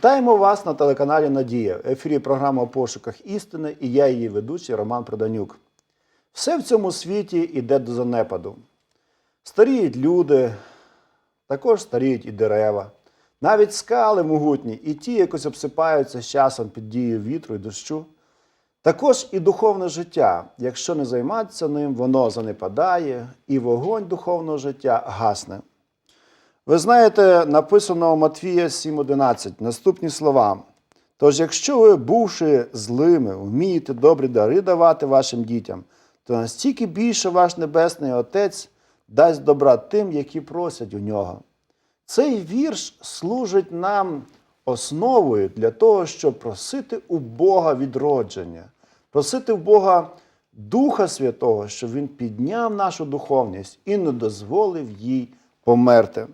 Вітаємо вас на телеканалі Надія. В ефірі програма «У пошуках істини і я її ведучий Роман Проданюк. Все в цьому світі йде до занепаду. Старіють люди, також старіють і дерева. Навіть скали могутні, і ті якось обсипаються з часом під дією вітру і дощу. Також і духовне життя, якщо не займатися ним, воно занепадає, і вогонь духовного життя гасне. Ви знаєте, написано у Матвія 7:11 наступні слова. Тож, якщо ви, бувши злими, вмієте добрі дари давати вашим дітям, то настільки більше ваш Небесний Отець дасть добра тим, які просять у нього. Цей вірш служить нам основою для того, щоб просити у Бога відродження, просити в Бога Духа Святого, щоб Він підняв нашу духовність і не дозволив їй померти.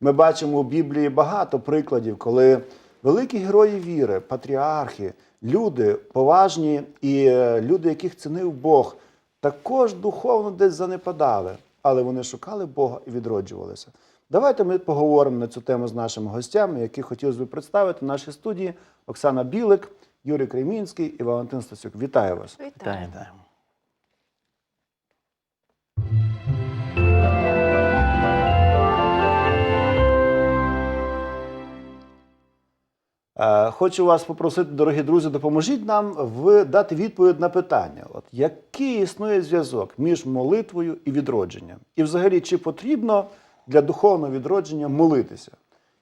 Ми бачимо у Біблії багато прикладів, коли великі герої віри, патріархи, люди поважні і е, люди, яких цінив Бог, також духовно десь занепадали, але вони шукали Бога і відроджувалися. Давайте ми поговоримо на цю тему з нашими гостями, яких хотілося б представити в нашій студії Оксана Білик, Юрій Кремінський і Валентин Стасюк. Вітаю вас. Вітаю. Е, Хочу вас попросити, дорогі друзі, допоможіть нам в дати відповідь на питання: От який існує зв'язок між молитвою і відродженням? І взагалі, чи потрібно для духовного відродження молитися?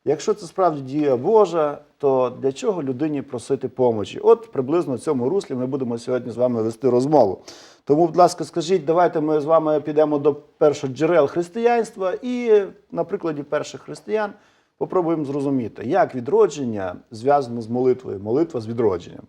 Якщо це справді дія Божа, то для чого людині просити помочі? От приблизно в цьому руслі ми будемо сьогодні з вами вести розмову. Тому, будь ласка, скажіть, давайте ми з вами підемо до перших джерел християнства і на прикладі перших християн попробуємо зрозуміти, як відродження зв'язано з молитвою, молитва з відродженням.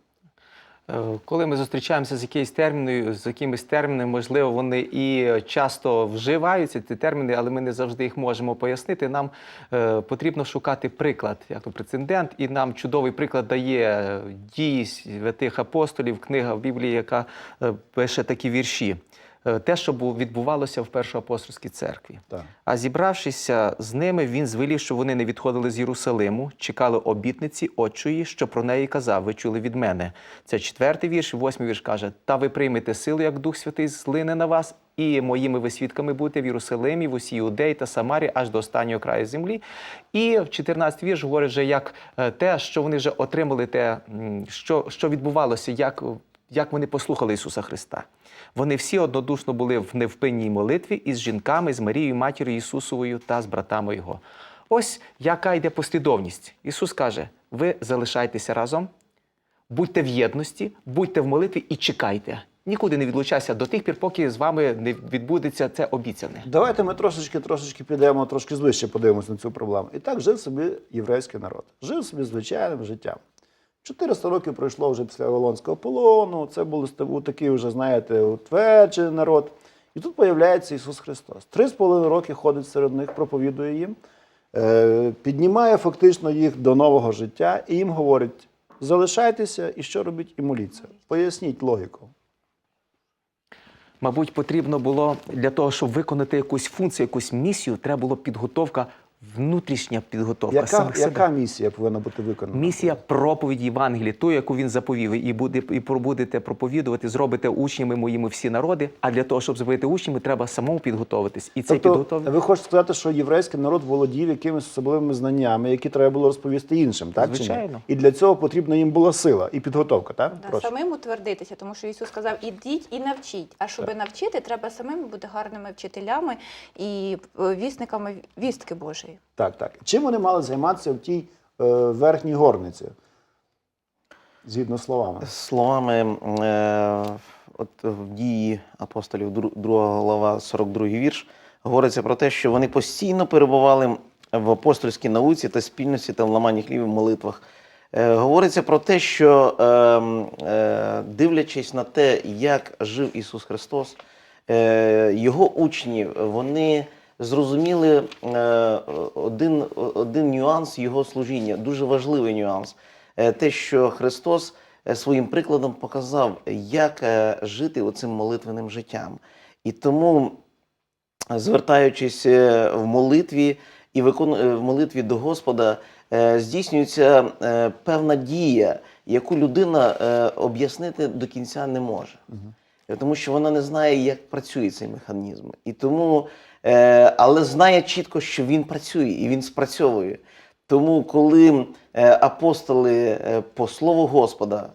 Е, Коли ми зустрічаємося з якоюсь терміною, з якимись термінами, можливо, вони і часто вживаються ці терміни, але ми не завжди їх можемо пояснити. Нам е, потрібно шукати приклад, як то прецедент, і нам чудовий приклад дає дії святих апостолів, книга в Біблії, яка е, пише такі вірші. Е, Те, що відбувалося в Першоапостольській церкві. Так. А зібравшися з ними, він звелів, щоб вони не відходили з Єрусалиму, чекали обітниці отчої, що про неї казав. Ви чули від мене. Це четвертий вірш, восьмий вірш каже: Та ви приймете силу, як Дух Святий злине на вас, і моїми ви свідками будете в Єрусалимі, в усій Іудеї та Самарі, аж до останнього краю землі. І в 14 вірш говорить вже як е, те, що вони вже отримали, те, що, що відбувалося, як, як вони послухали Ісуса Христа. Вони всі однодушно були в невпинній молитві із жінками, з Марією, матір'ю Ісусовою та з братами Його. Ось яка йде послідовність. Ісус каже: ви залишайтеся разом, будьте в єдності, будьте в молитві і чекайте. Нікуди не відлучайся до тих пір, поки з вами не відбудеться це обіцяне. Давайте ми трошечки трошечки підемо, трошки звище подивимося на цю проблему. І так жив собі єврейський народ. Жив собі звичайним життям. 400 років пройшло вже після Вавилонського полону. Це був такий вже, знаєте, утверджений народ. І тут появляється Ісус Христос. Три з половиною роки ходить серед них, проповідує їм, е, піднімає фактично їх до нового життя і їм говорить: залишайтеся і що робіть, і моліться. Поясніть логіку. Мабуть, потрібно було для того, щоб виконати якусь функцію, якусь місію, треба було підготовка, внутрішня підготовка. Яка, самих себе. яка місія повинна бути виконана? Місія проповіді Євангелії, ту, яку він заповів, і буде і будете проповідувати, зробите учнями моїми всі народи. А для того, щоб зробити учнями, треба самому підготовитись. І цей Тобто, підготовлений ви хочете сказати, що єврейський народ володів якимись особливими знаннями, які треба було розповісти іншим, так? чи ні? Звичайно. І для цього потрібна їм була сила і підготовка, так? Да, Прошу. самим утвердитися, тому що Ісус сказав, ідіть і навчіть. А щоб навчити, треба самим бути гарними вчителями і е, вісниками вістки Божої. Так, так. Чим вони мали займатися в тій е, верхній горниці? Згідно словами. Словами е, от в дії апостолів, 2 глава, 42 вірш, говориться про те, що вони постійно перебували в апостольській науці та спільності та в ламанні хліб і молитвах. Е, говориться про те, що е, е, дивлячись на те, як жив Ісус Христос, е, його учні вони зрозуміли е, один, один нюанс його служіння, дуже важливий нюанс. Е, те, що Христос е, своїм прикладом показав, як жити оцим молитвенним життям. І тому, звертаючись в молитві і в молитві до Господа, здійснюється певна дія, яку людина об'яснити до кінця не може. Тому що вона не знає, як працює цей механізм. І тому, але знає чітко, що він працює і він спрацьовує. Тому, коли е, апостоли е, по слову Господа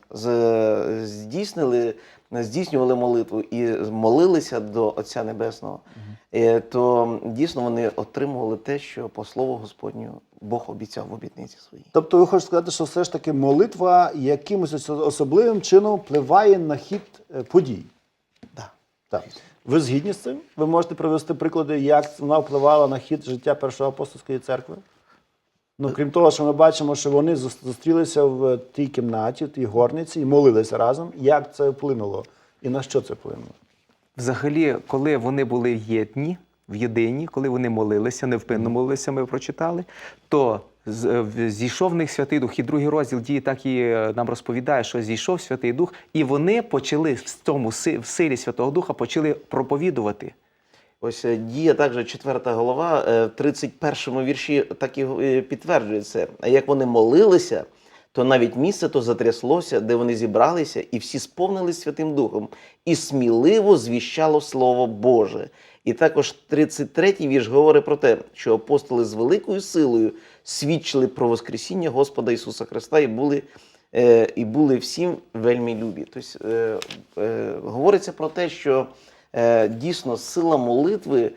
здійснили, здійснювали молитву і молилися до Отця Небесного, е, то дійсно вони отримували те, що по слову Господню Бог обіцяв в обітниці своїй. Тобто ви хочете сказати, що все ж таки молитва якимось особливим чином впливає на хід е, подій. Да. Так. Ви згідні з цим? Ви можете привести приклади, як вона впливала на хід життя Першої апостольської церкви? Ну, крім того, що ми бачимо, що вони зустрілися в тій кімнаті, в тій горниці і молилися разом. Як це вплинуло? І на що це вплинуло? Взагалі, коли вони були єдні, в єдині, коли вони молилися, невпинно молилися, ми прочитали, то е, зійшов в них Святий Дух. І другий розділ дії так і е, нам розповідає, що зійшов Святий Дух, і вони почали в цьому в силі Святого Духа почали проповідувати. Ось е, дія також четверта голова, е, в 31-му вірші так і е, підтверджує це. А як вони молилися, то навіть місце то затряслося, де вони зібралися, і всі сповнились Святим Духом, і сміливо звіщало Слово Боже. І також 33-й вірш говорить про те, що апостоли з великою силою свідчили про Воскресіння Господа Ісуса Христа і були, е, і були всім вельми любі. Тобто говориться про те, що дійсно сила молитви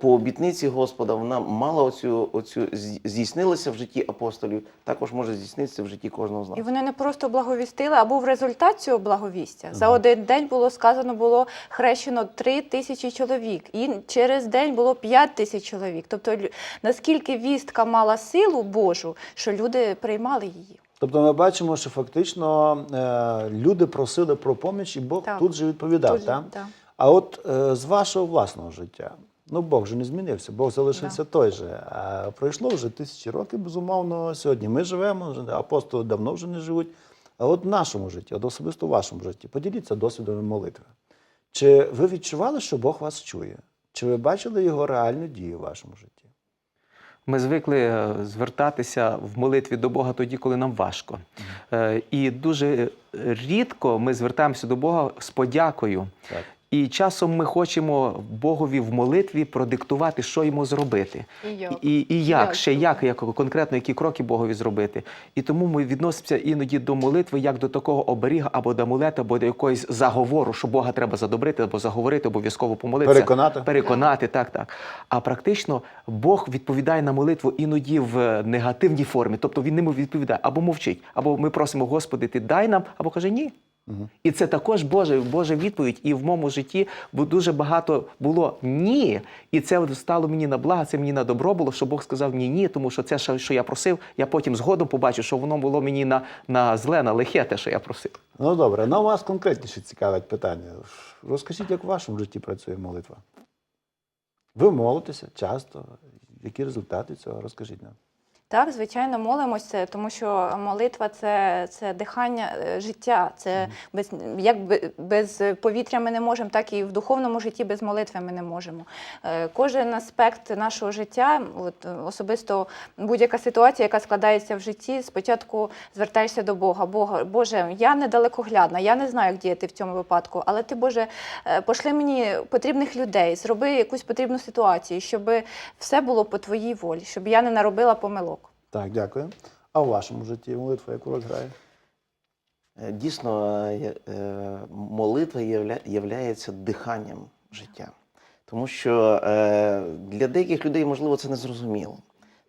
по обітниці Господа вона мала оцю, оцю здійснилася в житті апостолів, також може здійснитися в житті кожного з нас. І вони не просто благовістили, а був результат цього благовістя. За один день було сказано, було хрещено три тисячі чоловік, і через день було п'ять тисяч чоловік. Тобто, наскільки вістка мала силу Божу, що люди приймали її. Тобто ми бачимо, що фактично е, люди просили про поміч, і Бог Так. тут же відповідав. Тут же, так? А от е, з вашого власного життя, ну Бог же не змінився, Бог залишився той же. А пройшло вже тисячі років, безумовно. Сьогодні ми живемо, апостоли давно вже не живуть. А от в нашому житті, от особисто в вашому житті, поділіться досвідом молитви. Чи ви відчували, що Бог вас чує? Чи ви бачили його реальну дію в вашому житті? Ми звикли е, звертатися в молитві до Бога тоді, коли нам важко. Е, І дуже рідко ми звертаємося до Бога з подякою. Так. І часом ми хочемо Богові в молитві продиктувати, що йому зробити. І як? І, і як, Як ще як, як конкретно, які кроки Богові зробити. І тому ми відносимося іноді до молитви як до такого оберіга або до амулета, або до якогось заговору, що Бога треба задобрити, або заговорити, обов'язково помолитися. Переконати? Переконати, так, так. А практично Бог відповідає на молитву іноді в негативній формі. Тобто він не відповідає або мовчить, або ми просимо, Господи, ти дай нам, або каже ні. І це також Боже, Божа відповідь. І в моєму житті дуже багато було ні. І це стало мені на благо, це мені на добро було, що Бог сказав ні, ні, тому що це, що я просив, я потім згодом побачив, що воно було мені на, на зле, на лихе, те, що я просив. Ну добре, ну вас конкретніше цікавить питання. Розкажіть, як в вашому житті працює молитва? Ви молитеся часто? Які результати цього? Розкажіть нам. Так, звичайно, молимося, тому що молитва це, це дихання е, життя. Це без як без повітря ми не можемо, так і в духовному житті без молитви ми не можемо. Е, Кожен аспект нашого життя, от особисто будь-яка ситуація, яка складається в житті, спочатку звертаєшся до Бога. Бога, Боже, я недалекоглядна, я не знаю, як діяти в цьому випадку, але ти, Боже, е, пошли мені потрібних людей, зроби якусь потрібну ситуацію, щоб все було по твоїй волі, щоб я не наробила помилок. Так, дякую. А в вашому житті молитва яку роль грає? Е, Дійсно, е, є- молитва являється диханням життя. Тому що е, для деяких людей, можливо, це не зрозуміло.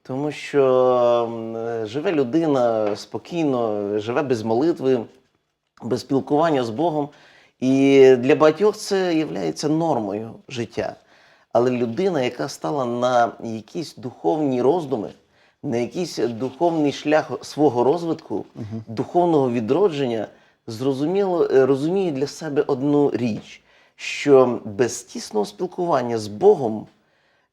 Тому що живе людина спокійно, живе без молитви, без спілкування з Богом. І для багатьох це є нормою життя. Але людина, яка стала на якісь духовні роздуми, на якийсь духовний шлях свого розвитку, духовного відродження, зрозуміло, е, розуміє для себе одну річ, що без тісного спілкування з Богом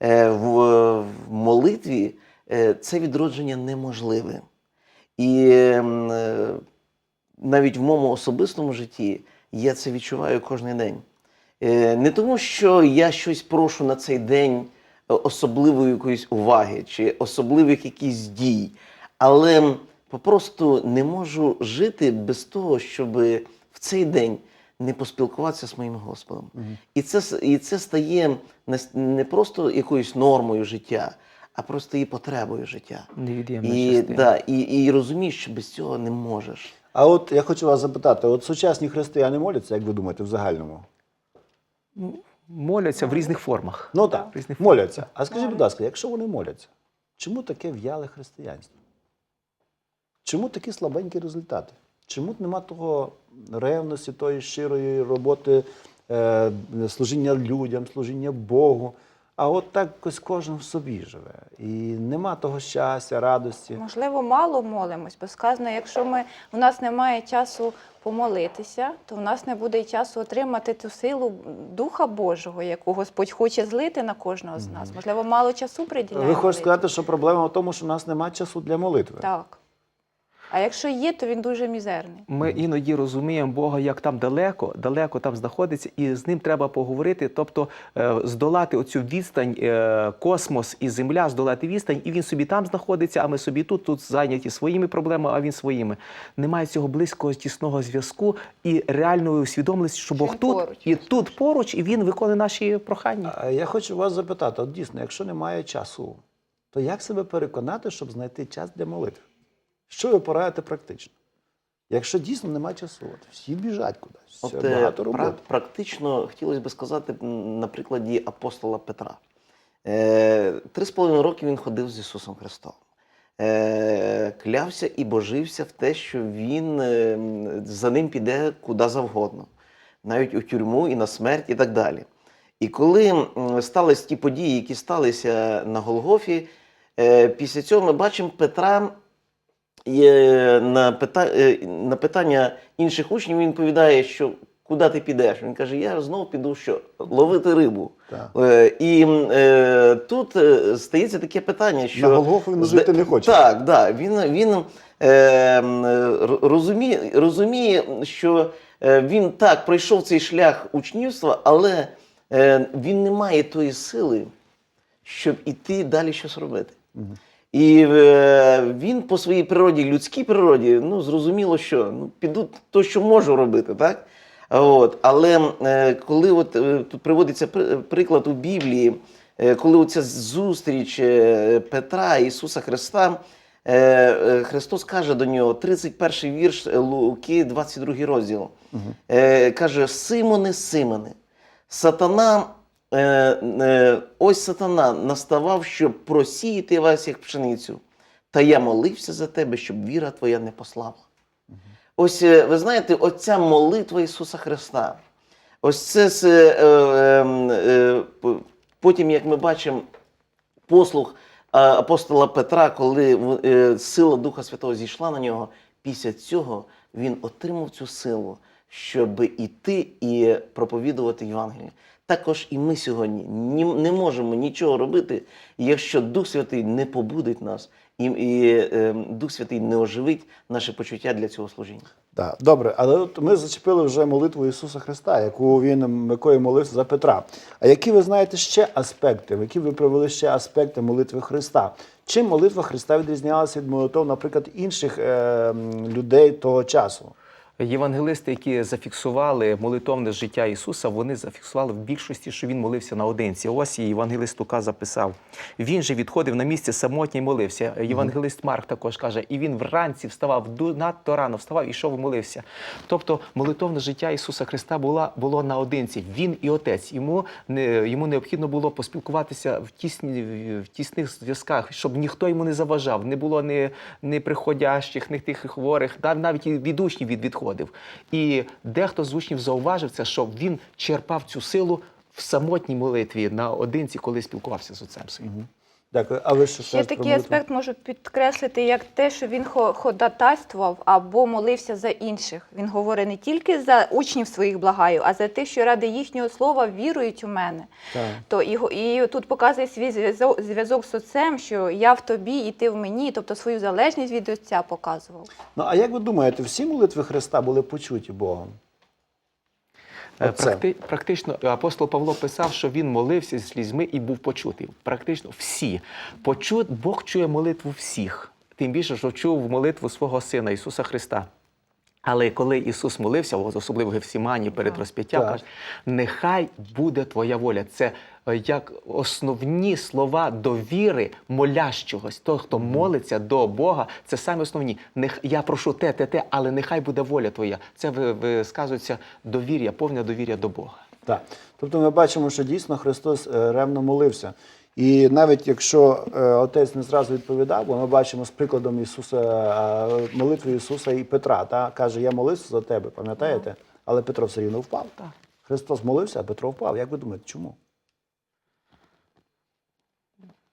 е, в, молитві е, це відродження неможливе. І навіть в моєму особистому житті я це відчуваю кожен день. Не тому, що я щось прошу на цей день особливої якоїсь уваги чи особливих якихось дій, але попросту не можу жити без того, щоб в цей день не поспілкуватися з моїм Господом. І, це, і це стає не, не просто якоюсь нормою життя, а просто і потребою життя. Невід'ємна І, да, і, і розумієш, що без цього не можеш. А от я хочу вас запитати: от сучасні християни моляться, як ви думаєте, в загальному? Моляться в різних формах. Ну так, різних моляться. А скажіть, будь ласка, якщо вони моляться, чому таке в'яле християнство? Чому такі слабенькі результати? Чому нема того ревності, тої щирої роботи, е, служіння людям, служіння Богу? А от так ось кожен в собі живе. І нема того щастя, радості. Можливо, мало молимось, бо сказано, якщо ми, у нас немає часу помолитися, то в нас не буде й часу отримати ту силу Духа Божого, яку Господь хоче злити на кожного з нас. Можливо, мало часу приділяємо. Ви хочете молитві. сказати, що проблема в тому, що у нас немає часу для молитви. Так. А якщо є, то він дуже мізерний. Ми іноді розуміємо Бога як там далеко, далеко там знаходиться, і з ним треба поговорити, тобто е, здолати оцю відстань, е, космос і земля, здолати відстань, і він собі там знаходиться, а ми собі тут, тут зайняті своїми проблемами, а він своїми. Немає цього близького тісного зв'язку і реальної усвідомленості, що Бог Він тут поруч. і тут поруч, і він виконує наші прохання. Я хочу вас запитати: от дійсно, якщо немає часу, то як себе переконати, щоб знайти час для молитви? Що ви порадите практично? Якщо дійсно немає часу, от всі біжать кудись, От, е, багато пра- роботи. практично хотілося б сказати на прикладі апостола Петра. Е, Три з половиною роки він ходив з Ісусом Христом. Е, Клявся і божився в те, що він е, за ним піде куди завгодно, навіть у тюрму і на смерть, і так далі. І коли м, стались ті події, які сталися на Голгофі, е, після цього ми бачимо Петра Є на, пита... е, на питання інших учнів він відповідає, що куди ти підеш? Він каже: Я знову піду що ловити рибу. Так. Е, і е, тут е, стається таке питання, що На Голгофу він жити не хоче. Так, да, він, він е, розуміє, розуміє, що він так пройшов цей шлях учнівства, але він не має тої сили, щоб іти далі щось робити. І е, він по своїй природі, людській природі, ну зрозуміло, що ну, піду то, що можу робити, так? От. Але е, коли от, е, тут приводиться приклад у Біблії, коли оця зустріч Петра Ісуса Христа, Христос каже до нього, 31 вірш Луки, 22 розділ, е, каже: Симоне, Симоне, сатана. Е, е, ось сатана наставав, щоб просіяти вас як пшеницю. Та я молився за тебе, щоб віра твоя не послабла. Ось е, ви знаєте, оця молитва Ісуса Христа. Ось це е, е, е, потім, як ми бачимо, послуг апостола Петра, коли е, сила Духа Святого зійшла на нього, після цього він отримав цю силу, щоб іти і проповідувати Євангеліє. Також і ми сьогодні не можемо нічого робити, якщо Дух Святий не побудить нас, і, і е, Дух Святий не оживить наше почуття для цього служіння. Так, добре, але от ми зачепили вже молитву Ісуса Христа, яку він якою молився за Петра. А які ви знаєте ще аспекти, які ви привели ще аспекти молитви Христа? Чим молитва Христа відрізнялася від молитв, наприклад, інших е, людей того часу? Євангелисти, які зафіксували молитовне життя Ісуса, вони зафіксували в більшості, що він молився наодинці. Ось і євангелист Лука записав. Він же відходив на місце самотній молився. Євангелист Марк також каже, і він вранці вставав надто рано, вставав і йшов і молився. Тобто молитовне життя Ісуса Христа було, було наодинці. Він і отець. Йому не йому необхідно було поспілкуватися в тісні в тісних зв'язках, щоб ніхто йому не заважав. Не було ні приходящих, ні тих хворих, нав- навіть і від учнів відходив. І дехто з учнів зауважив це, що він черпав цю силу в самотній молитві наодинці, коли спілкувався з отцем своїм. Дякую. А ви що Ще такий аспект можу підкреслити, як те, що він хо- ходатайствував або молився за інших. Він говорить не тільки за учнів своїх благаю, а за тих, що ради їхнього слова вірують у мене. Так. То і, і тут показує свій зв'язок, зв'язок з отцем, що я в тобі і ти в мені, тобто свою залежність від отця показував. Ну а як ви думаєте, всі молитви Христа були почуті Богом? Практи, практично апостол Павло писав, що він молився з слізьми і був почутий. Практично всі. Почут, Бог чує молитву всіх. тим більше, що чув молитву свого сина Ісуса Христа. Але коли Ісус молився, особливо в Гефсімані перед розп'яттям, каже, нехай буде твоя воля. Це як основні слова довіри молящогось. Той, хто молиться до Бога, це саме основні. Нех, я прошу те, те, те, але нехай буде воля твоя. Це ви- висказується довір'я, повне довір'я до Бога. Так. Тобто ми бачимо, що дійсно Христос е, ревно молився. І навіть якщо е, отець не зразу відповідав, бо ми бачимо з прикладом Ісуса, е, молитви Ісуса і Петра, та? каже, я молився за тебе, пам'ятаєте? Але Петро все рівно впав. Так. Христос молився, а Петро впав. Як ви думаєте, чому?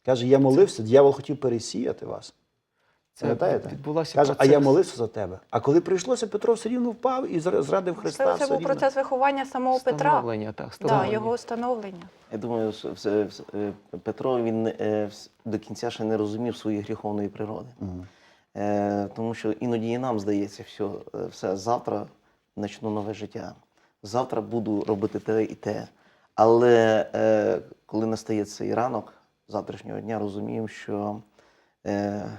Каже, я молився, дьявол хотів пересіяти вас. Це Пам'ятаєте? відбулося Каже, а я молився за тебе. А коли прийшлося, Петро все рівно впав і зрадив Христа. Це, це був рівно. процес виховання самого Петра. Становлення, так, Да, його становлення. Я думаю, що все- все- Петро він е, до кінця ще не розумів своєї гріховної природи. Е, Тому що іноді і нам здається, все, е, все завтра почну нове життя. Завтра буду робити те і те. Але е, коли настає цей ранок завтрашнього дня, розуміємо, що е,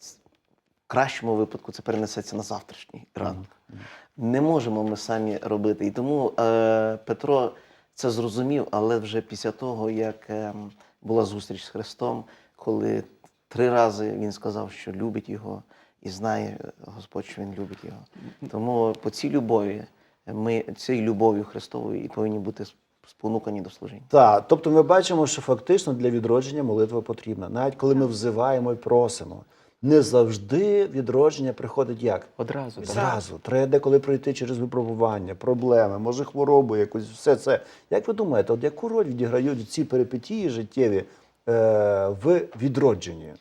в кращому випадку це перенесеться на завтрашній ранок. Не можемо ми самі робити. І тому е, Петро це зрозумів, але вже після того, як е, була зустріч з Христом, коли три рази він сказав, що любить його, і знає е, Господь, що він любить його. Тому по цій любові ми цією любов'ю Христовою і повинні бути спонукані до служіння. Так, тобто ми бачимо, що фактично для відродження молитва потрібна. Навіть коли ми взиваємо і просимо. Не завжди відродження приходить як? Одразу. так. Зразу. Треба деколи пройти через випробування, проблеми, може хворобу, якусь все це. Як ви думаєте, от яку роль відіграють ці перипетії життєві е, в відродженні?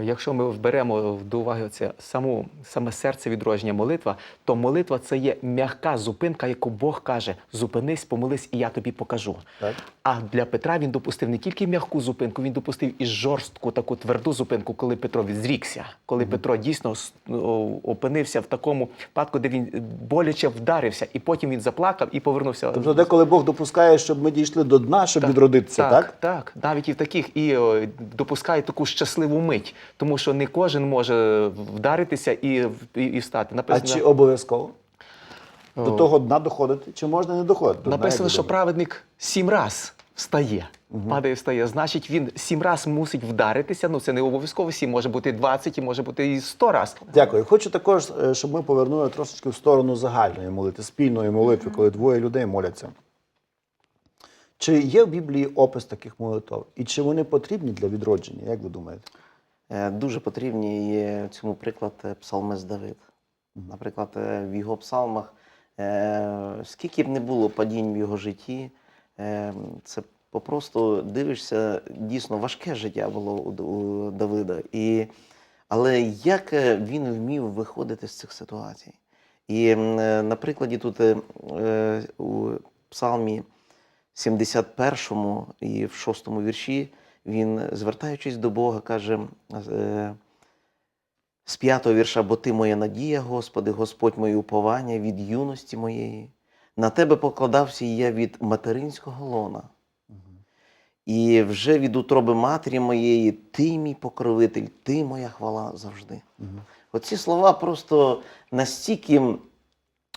Е, Якщо ми беремо до уваги це саму, саме серце відродження молитва, то молитва це є м'яка зупинка, яку Бог каже: зупинись, помолись, і я тобі покажу. Так. А для Петра він допустив не тільки м'яку зупинку, він допустив і жорстку таку тверду зупинку, коли Петро відзрікся, коли Петро дійсно опинився в такому випадку, де він боляче вдарився, і потім він заплакав і повернувся. Тобто, деколи Бог допускає, щоб ми дійшли до дна, щоб відродитися, так? так, так, навіть і в таких і допускає таку щасливу мить, тому що не кожен може вдаритися і, і, і встати. А чи обов'язково? До того дна доходити, чи можна не доходити? написано, що праведник сім раз встає. Падає, встає. Значить, він сім раз мусить вдаритися. Ну це не обов'язково сім, може бути 20, і може бути і 100 раз. Дякую. Хочу також, е, щоб ми повернули трошечки в сторону загальної молитви, спільної молитви, коли двоє людей моляться. Чи є в Біблії опис таких молитв? І чи вони потрібні для відродження? Як ви думаєте? Е, Дуже потрібні є цьому приклад е, псалмець Давид. Наприклад, е, в його псалмах, скільки б не було падінь в його житті, це попросту дивишся, дійсно важке життя було у, Давида. І, але як він вмів виходити з цих ситуацій? І на прикладі тут у псалмі 71 і в 6 вірші він, звертаючись до Бога, каже е, з п'ятого вірша, бо ти моя надія, Господи, Господь моє уповання від юності моєї. На тебе покладався я від материнського лона. І вже від утроби матері моєї, ти мій покровитель, ти моя хвала завжди. Оці слова просто настільки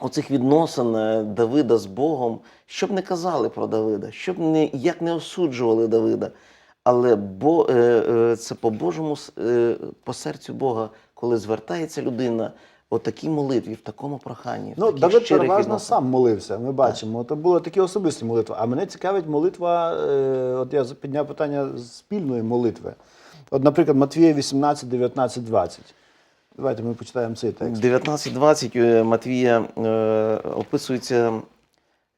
оцих відносин е, Давида з Богом, щоб не казали про Давида, щоб не, як не осуджували Давида. Але бо, е, е, це по Божому с- е, по серцю Бога, коли звертається людина о такій молитві, в такому проханні. Ну, Давид переважно сам молився. Ми бачимо. То були такі особисті молитви. А мене цікавить молитва. От я підняв питання спільної молитви. От, наприклад, Матвія 18, 19, 20. Давайте ми почитаємо цей текст. 19.20 е, Матвія е, описується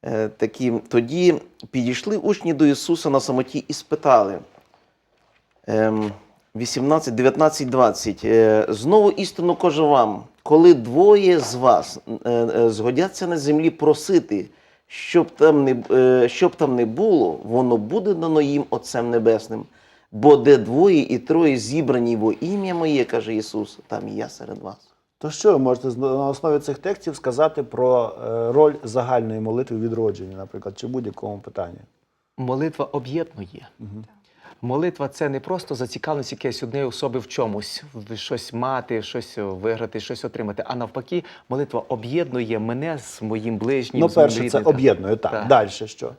е, такі. Тоді підійшли учні до Ісуса на самоті і спитали. Ем, 18, 19, 20. Е, Знову істину кажу вам, коли двоє з вас е, е, згодяться на землі просити, щоб там не, е, щоб там не було, воно буде дано їм Отцем Небесним. Бо де двоє і троє зібрані во ім'я моє, каже Ісус, там і я серед вас. То що ви можете на основі цих текстів сказати про роль загальної молитви в відродженні, наприклад, чи будь-якому питанні? Молитва об'єднує. Молитва це не просто зацікавленість якоїсь однієї особи в чомусь, в щось мати, щось виграти, щось отримати. А навпаки, молитва об'єднує мене з моїм ближнім. Ну, перше, це об'єднує. Так. Так. Далі що?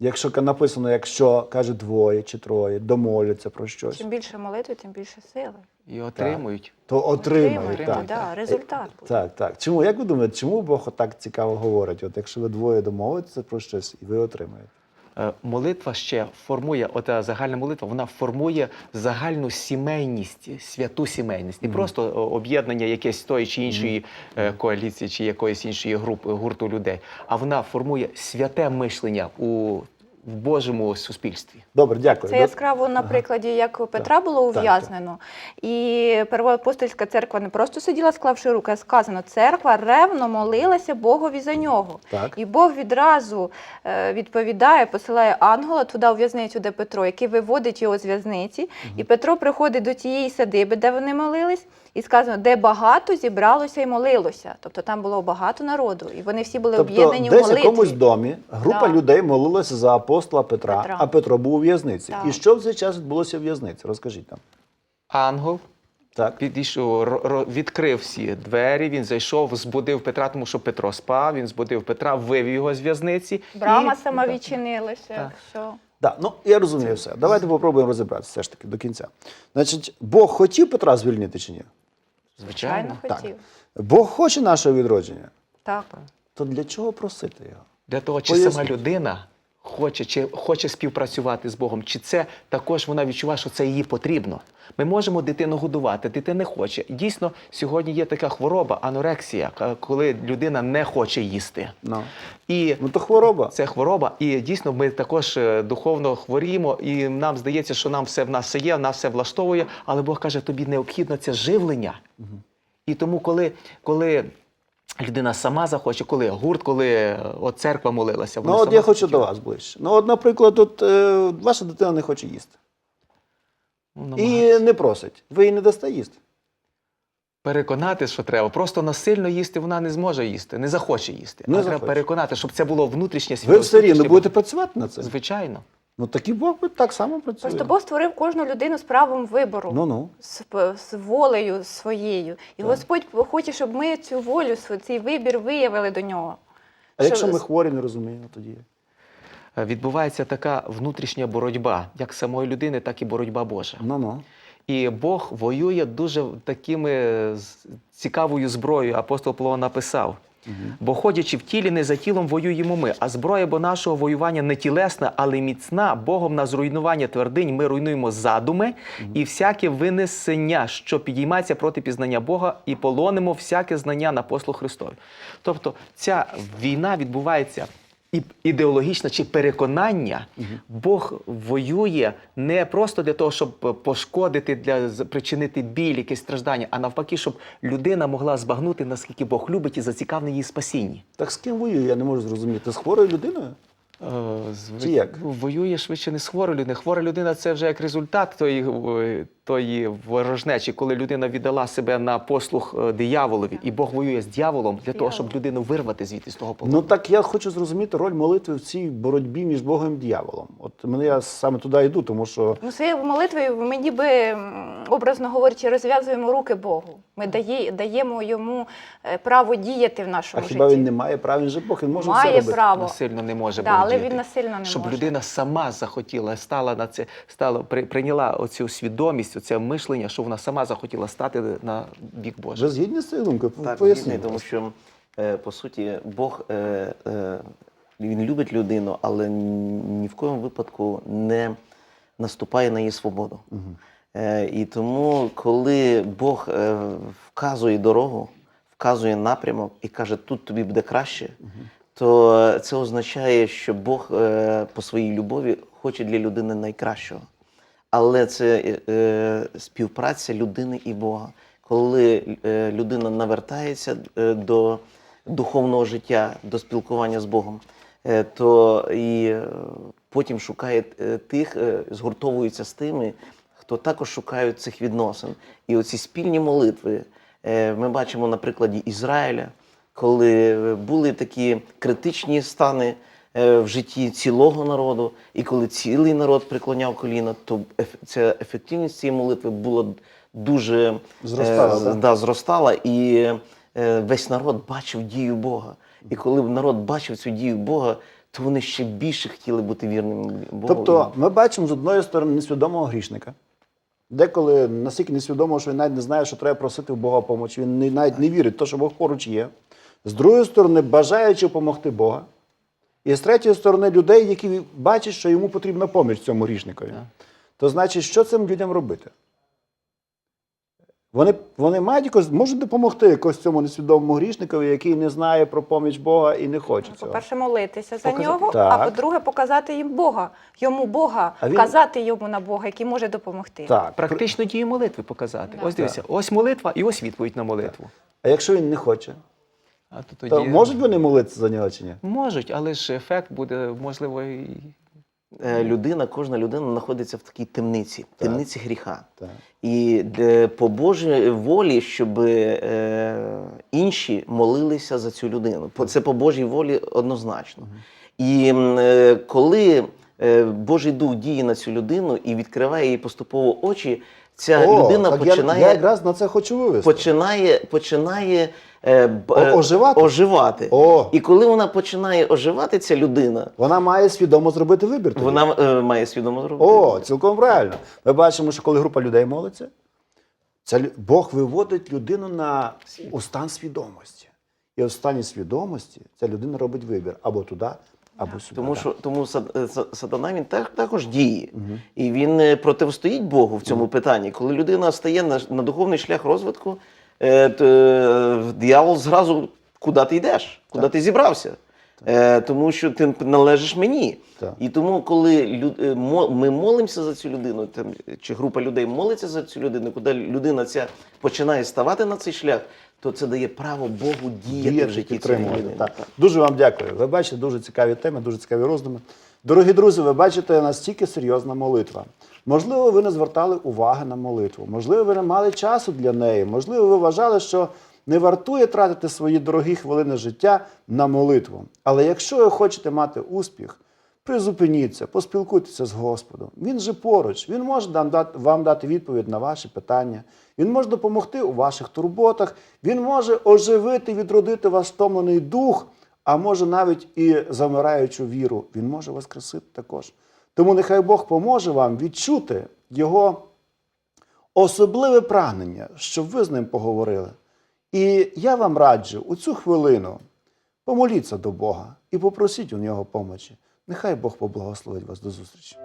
Якщо написано, якщо каже двоє чи троє, домовляться про щось, Чим більше молитви, тим більше сили. І отримують. то отримають. Отримають, Так. да, результат буде. Так, так. Чому, як ви думаєте, чому Бог так цікаво говорить? От якщо ви двоє домовитеся про щось, і ви отримаєте. Е, Молитва ще формує, ота загальна молитва, вона формує загальну сімейність, святу сімейність. Не просто е, об'єднання якесь тої чи іншої е, коаліції чи якоїсь іншої групи гурту людей, а вона формує святе мишлення у в Божому суспільстві. Добре, дякую. Це яскраво на прикладі, як Петра було так, ув'язнено. І первоапостольська церква не просто сиділа, склавши руки, а сказано, церква ревно молилася Богові за нього. Так. І Бог відразу е, відповідає, посилає ангела туди у в'язницю, де Петро, який виводить його з в'язниці. І Петро приходить до тієї садиби, де вони молились, і сказано, де багато зібралося і молилося. Тобто там було багато народу, і вони всі були Тобто об'єднані в десь в молитві. якомусь домі група Да. людей молилася за апостола Петра, Петра. а Петро був у в'язниці. Так. І що в цей час відбулося в в'язниці? Розкажіть нам. Ангел Так. підійшов, відкрив всі двері. Він зайшов, збудив Петра, тому що Петро спав. Він збудив Петра, вивів його з в'язниці. Брама і- сама Так. відчинилася. Так. Все. Да, ну я розумію все. Давайте попробуємо розібратися все ж таки до кінця. Значить, Бог хотів Петра звільнити чи ні? Звичайно. Так. хотів. Бог хоче нашого відродження. Так. То для чого просити його? Для того, чи Поясни. сама людина хоче, чи хоче співпрацювати з Богом, чи це також вона відчуває, що це їй потрібно. Ми можемо дитину годувати, дитина не хоче. Дійсно, сьогодні є така хвороба, анорексія, коли людина не хоче їсти. Ну, І ну то хвороба. це хвороба, і дійсно ми також е, духовно хворіємо, і нам здається, що нам все в нас все є, нас все влаштовує, але Бог каже, тобі необхідно це живлення. І тому, коли, коли людина сама захоче, коли гурт, коли е, от церква молилася, Ну, от я хочу захотіла. до вас ближче. Ну, от, наприклад, от, е, ваша дитина не хоче їсти. Ну. І не просить. Ви їй не дасте їсти. Переконати, що треба. Просто насильно їсти вона не зможе їсти, не захоче їсти. Не а треба переконати, щоб це було внутрішнє Ви все рівно будете працювати над цим. Звичайно. Ну так і Бог так само працює. Просто Бог створив кожну людину з правом вибору, Ну ну. з, з волею своєю. І Господь хоче, щоб ми цю волю, цей вибір виявили до нього. А якщо ми хворі, не розуміємо тоді. Е, Відбувається така внутрішня боротьба, як самої людини, так і боротьба Божа. Ну ну. І Бог воює дуже такими цікавою зброєю. Апостол Павло написав. Бо ходячи в тілі, не за тілом воюємо ми, а зброя бо нашого воювання не тілесна, але міцна. Богом на зруйнування твердинь ми руйнуємо задуми і всяке винесення, що підіймається проти пізнання Бога, і полонимо всяке знання на послуг Христові. Тобто ця війна відбувається ідеологічне чи переконання, Бог воює не просто для того, щоб пошкодити, для з- причинити біль, якесь страждання, а навпаки, щоб людина могла збагнути, наскільки Бог любить і зацікавлений її спасінні. Так з ким воює, я не можу зрозуміти. З хворою людиною? Е, Чи як? ну, Воює швидше не з хворою людиною. Хвора людина це вже як результат тої, е, тої ворожнечі, коли людина віддала себе на послуг е, дияволові, і Бог воює з дьяволом для того, щоб людину вирвати звідти з того полону. Ну так я хочу зрозуміти роль молитви в цій боротьбі між Богом і дияволом. От мене я саме туди йду, тому що Ну, своєю молитвою ми ніби, образно говорячи, розв'язуємо руки Богу. Ми дає, даємо йому е, право діяти в а нашому хіба житті. він не має прав, він же Бог, він може все Має робити. право. насильно не може Да, але діяти. він насильно не щоб може. людина сама захотіла, стала на це, стала при, прийняла оцю свідомість, оце мишлення, що вона сама захотіла стати на бік Божий. Ви згідні з цією думкою? Так, згідний, тому що е, по суті Бог е, е, він любить людину, але ні в коєму випадку не наступає на її свободу. Е, і тому, коли Бог вказує дорогу, вказує напрямок і каже, тут тобі буде краще, то це означає, що Бог по своїй любові хоче для людини найкращого. Але це е, співпраця людини і Бога. Коли е, людина навертається е, до духовного життя, до спілкування з Богом, е, то і е, потім шукає е, тих, е, згуртовується з тими, хто також шукають цих відносин. І оці спільні молитви е, ми бачимо на прикладі Ізраїля, коли були такі критичні стани е, в житті цілого народу. І коли цілий народ преклоняв коліна, то ця ефективність цієї молитви була дуже Зростала, е, да? да, зростала, і е, весь народ бачив дію Бога. І коли народ бачив цю дію Бога, то вони ще більше хотіли бути вірними Богу. Тобто ми бачимо з одної сторони несвідомого грішника. Деколи настільки несвідомо, що він навіть не знає, що треба просити в Бога помочі. Він навіть не вірить в те, що Бог поруч є. З другої сторони, бажаючи допомогти Бога. І з третьої сторони, людей, які бачать, що йому потрібна поміч цьому грішникові. То значить, що цим людям робити? Вони, вони мають якось, можуть допомогти якось цьому несвідомому грішникові, який не знає про поміч Бога і не хоче цього. По-перше, молитися за Показати. нього, Так. а по-друге, показати їм Бога, йому Бога, А він- казати йому на Бога, який може допомогти. Так. Практично дію молитви показати. Да. Ось дивіться, ось молитва і ось відповідь на молитву. А якщо він не хоче, А то то тоді можуть вони молитися за нього чи ні? можуть, але ж ефект буде можливо і Е, людина, кожна людина знаходиться в такій темниці, темниці гріха. Так. І де, по Божій волі, щоб е, інші молилися за цю людину. Це по Божій волі однозначно. І е, коли е, Божий Дух діє на цю людину і відкриває їй поступово очі, ця О, людина так починає, Я, якраз на це хочу вивести. починає, починає е, б- О- е, оживати? оживати. О. І коли вона починає оживати, ця людина, Вона має свідомо зробити вибір. тоді. вона е, має свідомо зробити. О, цілком правильно. Ми бачимо, що коли група людей молиться, це лю- Бог виводить людину на у стан свідомості. І в стані свідомості ця людина робить вибір або туди, або сюди. Тому що тому е, са- сатана він так, також діє. І він е, протистоїть Богу в цьому питанні. Коли людина стає на, на духовний шлях розвитку, е, то, е, диявол зразу куди ти йдеш, куди ти зібрався. Е, тому що ти належиш мені. Так. І тому, коли лю- е, ми молимося за цю людину, там, чи група людей молиться за цю людину, коли людина ця починає ставати на цей шлях, то це дає право Богу діяти, в житті цієї людини. Так. Дуже вам дякую. Ви бачите дуже цікаві теми, дуже цікаві роздуми. Дорогі друзі, ви бачите настільки серйозна молитва. Можливо, ви не звертали уваги на молитву. Можливо, ви не мали часу для неї. Можливо, ви вважали, що не вартує тратити свої дорогі хвилини життя на молитву. Але якщо ви хочете мати успіх, призупиніться, поспілкуйтеся з Господом. Він же поруч, він може вам дати відповідь на ваші питання. Він може допомогти у ваших турботах, він може оживити, відродити ваш втомлений дух, а може навіть і замираючу віру. Він може воскресити також. Тому нехай Бог поможе вам відчути його особливе прагнення, щоб ви з ним поговорили. І я вам раджу у цю хвилину помоліться до Бога і попросіть у нього помочі. Нехай Бог поблагословить вас до зустрічі.